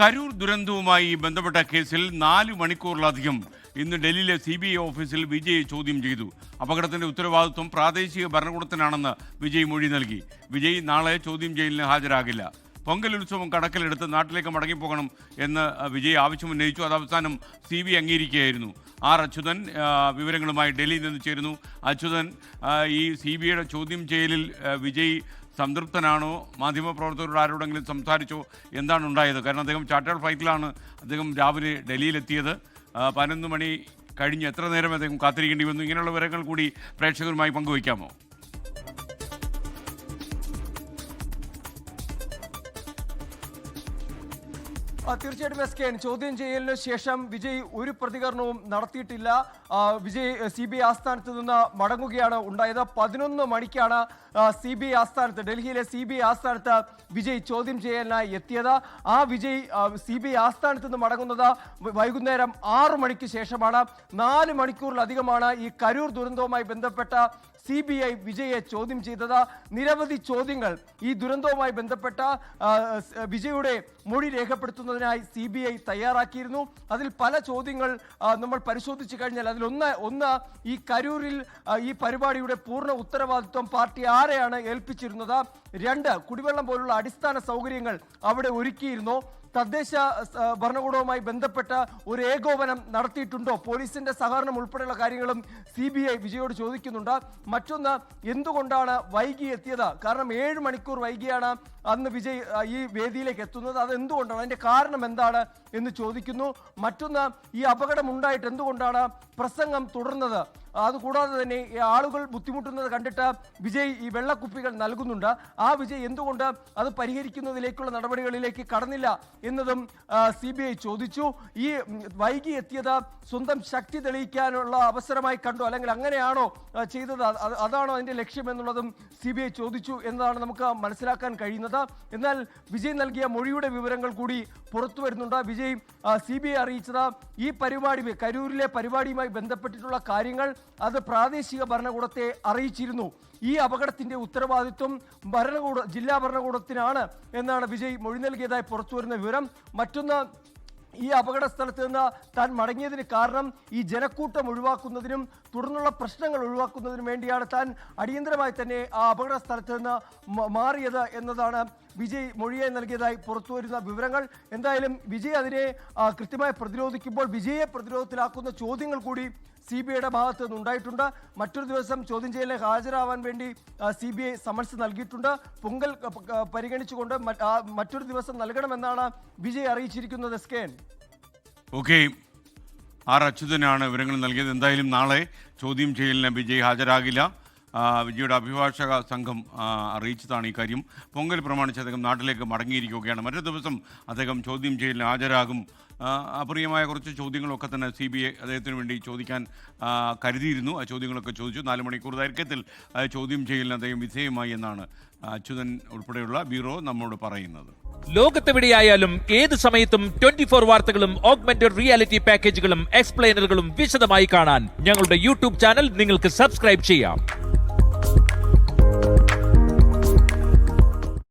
കരൂർ ദുരന്തവുമായി ബന്ധപ്പെട്ട കേസിൽ നാല് മണിക്കൂറിലധികം ഇന്ന് ഡൽഹിയിലെ സി ബി ഐ ഓഫീസിൽ വിജയ് ചോദ്യം ചെയ്തു. അപകടത്തിന്റെ ഉത്തരവാദിത്വം പ്രാദേശിക ഭരണകൂടത്തിനാണെന്ന് വിജയ് മൊഴി നൽകി. വിജയ് നാളെ ചോദ്യം ചെയ്യലിന് ഹാജരാകില്ല. പൊങ്കൽ ഉത്സവം കണക്കിലെടുത്ത് നാട്ടിലേക്ക് മടങ്ങിപ്പോകണം എന്ന് വിജയ് ആവശ്യമുന്നയിച്ചു. അത് അവസാനം സി ബി അംഗീകരിക്കുകയായിരുന്നു. ആർ അച്യുതൻ വിവരങ്ങളുമായി ഡൽഹിയിൽ നിന്ന് ചേരുന്നു. അച്യുതൻ ഈ സി ബി ഐയുടെ ചോദ്യം ചെയ്യലിൽ വിജയ് സംതൃപ്തനാണോ? മാധ്യമപ്രവർത്തകരോട് ആരോടെങ്കിലും സംസാരിച്ചോ? എന്താണ് ഉണ്ടായത്? കാരണം അദ്ദേഹം ചാർട്ടേഡ് ഫ്ലൈറ്റിലാണ് അദ്ദേഹം രാവിലെ ഡൽഹിയിലെത്തിയത്. പതിനൊന്ന് മണി കഴിഞ്ഞ് എത്ര നേരം അദ്ദേഹം കാത്തിരിക്കേണ്ടി വന്നു? ഇങ്ങനെയുള്ള വിവരങ്ങൾ കൂടി പ്രേക്ഷകരുമായി പങ്കുവയ്ക്കാമോ? തീർച്ചയായിട്ടും എസ് കെ ചോദ്യം ചെയ്യലിന് ശേഷം വിജയ് ഒരു പ്രതികരണവും നടത്തിയിട്ടില്ല. വിജയ് സി ബി ആസ്ഥാനത്ത് നിന്ന് മടങ്ങുകയാണ് ഉണ്ടായത്. പതിനൊന്ന് മണിക്കാണ് സി ബി ആസ്ഥാനത്ത് ഡൽഹിയിലെ സി ബി ആസ്ഥാനത്ത് വിജയ് ചോദ്യം ചെയ്യലിനായി എത്തിയത്. ആ വിജയ് സി ബി ആസ്ഥാനത്ത് നിന്ന് മടങ്ങുന്നത് വൈകുന്നേരം ആറ് മണിക്ക് ശേഷമാണ്. നാല് മണിക്കൂറിലധികമാണ് ഈ കരൂർ ദുരന്തവുമായി ബന്ധപ്പെട്ട സി ബി ഐ വിജയെ ചോദ്യം ചെയ്തത്. നിരവധി ചോദ്യങ്ങൾ ഈ ദുരന്തവുമായി ബന്ധപ്പെട്ട വിജയുടെ മൊഴി രേഖപ്പെടുത്തുന്നതിനായി സി ബി ഐ തയ്യാറാക്കിയിരുന്നു. അതിൽ പല ചോദ്യങ്ങൾ നമ്മൾ പരിശോധിച്ചു കഴിഞ്ഞാൽ അതിലൊന്ന് ഒന്ന് ഈ കരൂരിൽ ഈ പരിപാടിയുടെ പൂർണ ഉത്തരവാദിത്വം പാർട്ടി ആരെയാണ് ഏൽപ്പിച്ചിരുന്നത്? രണ്ട് കുടിവെള്ളം പോലുള്ള അടിസ്ഥാന സൗകര്യങ്ങൾ അവിടെ ഒരുക്കിയിരുന്നു. തദ്ദേശ ഭരണകൂടവുമായി ബന്ധപ്പെട്ട ഒരു ഏകോപനം നടത്തിയിട്ടുണ്ടോ? പോലീസിന്റെ സഹകരണം ഉൾപ്പെടെയുള്ള കാര്യങ്ങളും സി ബി ഐ വിജയോട് ചോദിക്കുന്നുണ്ട്. മറ്റൊന്ന് എന്തുകൊണ്ടാണ് വൈകി എത്തിയത്? കാരണം ഏഴ് മണിക്കൂർ വൈകിയാണ് അന്ന് വിജയ് ഈ വേദിയിലേക്ക് എത്തുന്നത്. അത് എന്തുകൊണ്ടാണ്? അതിന്റെ കാരണം എന്താണ് എന്ന് ചോദിക്കുന്നു. മറ്റൊന്ന് ഈ അപകടം ഉണ്ടായിട്ട് എന്തുകൊണ്ടാണ് പ്രസംഗം തുടർന്നത്? അതുകൂടാതെ തന്നെ ഈ ആളുകൾ ബുദ്ധിമുട്ടുന്നത് കണ്ടിട്ട് വിജയ് ഈ വെള്ളക്കുപ്പികൾ നൽകുന്നുണ്ട്. ആ വിജയ് എന്തുകൊണ്ട് അത് പരിഹരിക്കുന്നതിലേക്കുള്ള നടപടികളിലേക്ക് കടന്നില്ല എന്നതും സി ചോദിച്ചു. ഈ വൈകി എത്തിയത് സ്വന്തം ശക്തി തെളിയിക്കാനുള്ള അവസരമായി കണ്ടു. അല്ലെങ്കിൽ അങ്ങനെയാണോ ചെയ്തത്? അത് അത് അതാണോ അതിന്റെ ലക്ഷ്യം എന്നുള്ളതും സി ബി ഐ ചോദിച്ചു എന്നതാണ് നമുക്ക് മനസ്സിലാക്കാൻ കഴിയുന്നത്. എന്നാൽ വിജയ് നൽകിയ മൊഴിയുടെ വിവരങ്ങൾ കൂടി പുറത്തു വരുന്നുണ്ട്. വിജയ് സി ബി ഐ അറിയിച്ചത് ഈ പരിപാടി കരൂരിലെ പരിപാടിയുമായി ബന്ധപ്പെട്ടിട്ടുള്ള കാര്യങ്ങൾ അത് പ്രാദേശിക ഭരണകൂടത്തെ അറിയിച്ചിരുന്നു. ഈ അപകടത്തിന്റെ ഉത്തരവാദിത്വം ഭരണകൂട ജില്ലാ ഭരണകൂടത്തിനാണ് എന്നാണ് വിജയ് മൊഴി നൽകിയതായി പുറത്തുവരുന്ന വിവരം. മറ്റൊന്ന് ഈ അപകട സ്ഥലത്ത് നിന്ന് താൻ മടങ്ങിയതിന് കാരണം ഈ ജനക്കൂട്ടം ഒഴിവാക്കുന്നതിനും തുടർന്നുള്ള പ്രശ്നങ്ങൾ ഒഴിവാക്കുന്നതിനും വേണ്ടിയാണ് താൻ അടിയന്തരമായി തന്നെ ആ അപകട സ്ഥലത്ത് നിന്ന് മാറിയത് എന്നതാണ് വിജയ് മൊഴിയായി നൽകിയതായി പുറത്തുവരുന്ന വിവരങ്ങൾ. എന്തായാലും വിജയ് അതിനെ കൃത്യമായി പ്രതിരോധിക്കുമ്പോൾ വിജയെ പ്രതിരോധത്തിലാക്കുന്ന ചോദ്യങ്ങൾ കൂടി സി ബി ഐയുടെ ഭാഗത്ത് നിന്ന് ഉണ്ടായിട്ടുണ്ട് മറ്റൊരു ദിവസം ചോദ്യം ചെയ്യലിൽ ഹാജരാവാൻ വേണ്ടി സി ബി ഐ സമൻസ് നൽകിയിട്ടുണ്ട്. പൊങ്കൽ പരിഗണിച്ചുകൊണ്ട് മറ്റൊരു ദിവസം നൽകണമെന്നാണ് വിജയ് അറിയിച്ചിരിക്കുന്നത്. S K okay. ആർ അച്യുതനാണ് വിവരങ്ങൾ നൽകിയത്. എന്തായാലും നാളെ ചോദ്യം ചെയ്യലിന് വിജയ് ഹാജരാകില്ല. വിജയുടെ അഭിഭാഷക സംഘം അറിയിച്ചതാണ് ഈ കാര്യം. പൊങ്കൽ പ്രമാണിച്ച് അദ്ദേഹം നാട്ടിലേക്ക് മടങ്ങിയിരിക്കുകയാണ്. മറ്റു ദിവസം അദ്ദേഹം ചോദ്യം ചെയ്യലിന് ഹാജരാകും. അപ്രിയമായ കുറച്ച് ചോദ്യങ്ങളൊക്കെ തന്നെ സി ബി ഐ അദ്ദേഹത്തിന് വേണ്ടി ചോദിക്കാൻ കരുതിയിരുന്നു. ആ ചോദ്യങ്ങളൊക്കെ ചോദിച്ചു. നാല് മണിക്കൂർ ദൈർഘ്യത്തിൽ ചോദ്യം ചെയ്യലിന് അദ്ദേഹം വിധേയമായി എന്നാണ് അച്യുതൻ ഉൾപ്പെടെയുള്ള ബ്യൂറോ നമ്മോട് പറയുന്നത്. ലോകത്തെവിടെയായാലും ഏത് സമയത്തും ട്വന്റി ഫോർ വാർത്തകളും ഓഗ്മെന്റഡ് റിയാലിറ്റി പാക്കേജുകളും എക്സ്പ്ലെയിനറുകളും വിശദമായി കാണാൻ ഞങ്ങളുടെ യൂട്യൂബ് ചാനൽ നിങ്ങൾക്ക് സബ്സ്ക്രൈബ് ചെയ്യാം.